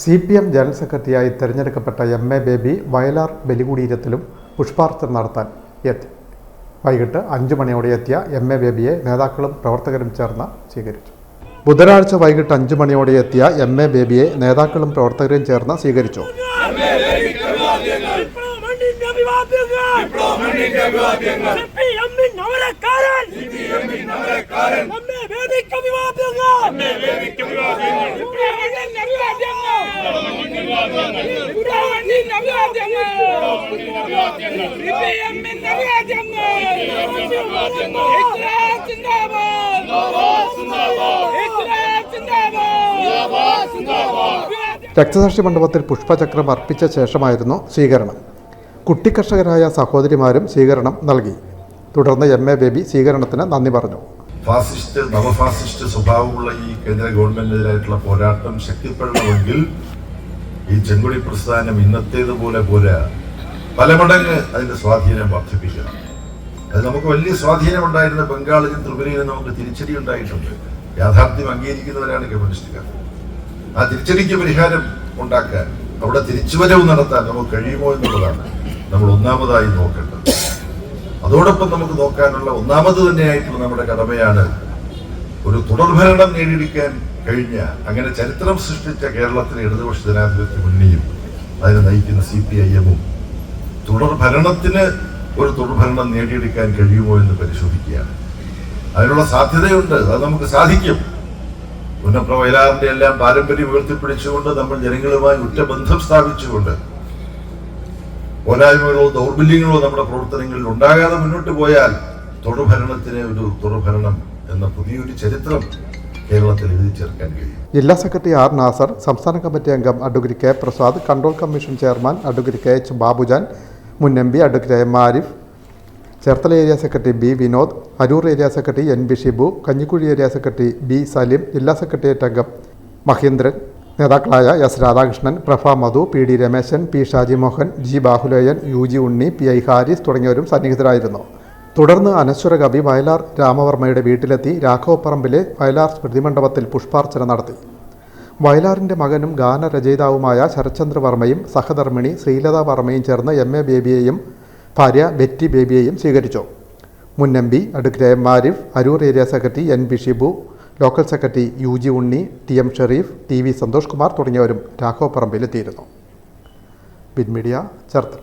C P M general സെക്രട്ടറിയായി തെരഞ്ഞെടുക്കപ്പെട്ട M A Baby Vayalar ബലികുടീരത്തിലും പുഷ്പാർച്ചന നടത്താൻ എത്തി. വൈകിട്ട് അഞ്ചു മണിയോടെ എത്തിയ എം എ ബേബിയെ നേതാക്കളും പ്രവർത്തകരും ചേർന്ന് സ്വീകരിച്ചു. ബുധനാഴ്ച വൈകിട്ട് അഞ്ചു മണിയോടെ എത്തിയ എം എ ബേബിയെ നേതാക്കളും പ്രവർത്തകരും ചേർന്ന് സ്വീകരിച്ചു. അഭിവാദ്യങ്ങൾ. രക്തസാക്ഷി മണ്ഡപത്തിൽ പുഷ്പചക്രം അർപ്പിച്ച ശേഷമായിരുന്നു സ്വീകരണം. കുട്ടിക്കർഷകരായ സഹോദരിമാരും സ്വീകരണം നൽകി. തുടർന്ന് എം എ ബേബി സ്വീകരണത്തിന് നന്ദി പറഞ്ഞു. ഫാസിസ്റ്റ് നവഫാസിസ്റ്റ് സ്വഭാവമുള്ള ഈ കേന്ദ്ര ഗവൺമെന്റിനെതിരായിട്ടുള്ള പോരാട്ടം ശക്തിപ്പെടണമെങ്കിൽ ഈ ചെങ്കുടി പ്രസ്ഥാനം ഇന്നത്തേതുപോലെ പോലെ പല മടങ്ങ് അതിന്റെ സ്വാധീനം വർദ്ധിപ്പിക്കണം. അത് നമുക്ക് വലിയ സ്വാധീനം ഉണ്ടായിരുന്ന ബംഗാളിലും ത്രിപുരയിലും നമുക്ക് തിരിച്ചടി ഉണ്ടായിട്ടുണ്ട്. യാഥാർത്ഥ്യം അംഗീകരിക്കുന്നവരാണ് കമ്മ്യൂണിസ്റ്റുകാർ. ആ തിരിച്ചടിക്ക് പരിഹാരം ഉണ്ടാക്കാൻ അവിടെ തിരിച്ചുവരവ് നടത്താൻ നമുക്ക് കഴിയുമോ എന്നുള്ളതാണ് നമ്മൾ ഒന്നാമതായി നോക്കേണ്ടത്. അതോടൊപ്പം നമുക്ക് നോക്കാനുള്ള ഒന്നാമത് തന്നെയായിട്ടുള്ള നമ്മുടെ കടമയാണ് ഒരു തുടർഭരണം നേടിയെടുക്കാൻ കഴിഞ്ഞ അങ്ങനെ ചരിത്രം സൃഷ്ടിച്ച കേരളത്തിലെ ഇടതുപക്ഷ ജനാധിപത്യ മുന്നണിയും അതിനെ നയിക്കുന്ന സി പി ഐ എമ്മും തുടർ ഭരണത്തിന് ഒരു തുടർഭരണം നേടിയെടുക്കാൻ കഴിയുമോ എന്ന് പരിശോധിക്കുകയാണ്. അതിനുള്ള സാധ്യതയുണ്ട്. അത് നമുക്ക് സാധിക്കും. പുന്നപ്ര വയലാറിന്റെ എല്ലാം പാരമ്പര്യം ഉയർത്തിപ്പിടിച്ചുകൊണ്ട് നമ്മൾ ജനങ്ങളുമായി ഉറ്റ ബന്ധം സ്ഥാപിച്ചുകൊണ്ട് പോരായ്മകളോ ദൗർബല്യങ്ങളോ നമ്മുടെ പ്രവർത്തനങ്ങളിൽ ഉണ്ടാകാതെ മുന്നോട്ട് പോയാൽ തുടർഭരണത്തിന് ഒരു തുടർഭരണം എന്ന പുതിയൊരു ചരിത്രം ജില്ലാ സെക്രട്ടറി ആർ നാസർ സംസ്ഥാന കമ്മിറ്റി അംഗം advocate K Prasad control commission chairman advocate K H Babujan മുൻ M P advocate M Arif Cherthala area secretary B Vinod Aroor area secretary N B Shibu Kanjikuzhi area secretary B Saleem ജില്ലാ secretariat അംഗം മഹേന്ദ്രൻ നേതാക്കളായ S Radhakrishnan Prabha Madhu P D Rameshan P Shaji Mohan G Bahuleyan U G Unni P I Haris തുടങ്ങിയവരും സന്നിഹിതരായിരുന്നു. തുടർന്ന് അനശ്വര കവി വയലാർ രാമവർമ്മയുടെ വീട്ടിലെത്തി രാഘവപ്പറമ്പിലെ വയലാർ സ്മൃതിമണ്ഡപത്തിൽ പുഷ്പാർച്ചന നടത്തി. വയലാറിന്റെ മകനും ഗാനരചയിതാവുമായ ശരത്ചന്ദ്ര വർമ്മയും സഹധർമ്മിണി ശ്രീലത വർമ്മയും ചേർന്ന് എം എ ബേബിയെയും ഭാര്യ ബെറ്റി ബേബിയെയും സ്വീകരിച്ചു. മുൻ M P advocate M Arif Aroor area secretary N B Shibu local secretary U G Unni T M Shareef T V Santhosh Kumar തുടങ്ങിയവരും രാഘവപ്പറമ്പിലെത്തിയിരുന്നു. Bin media Cherthala.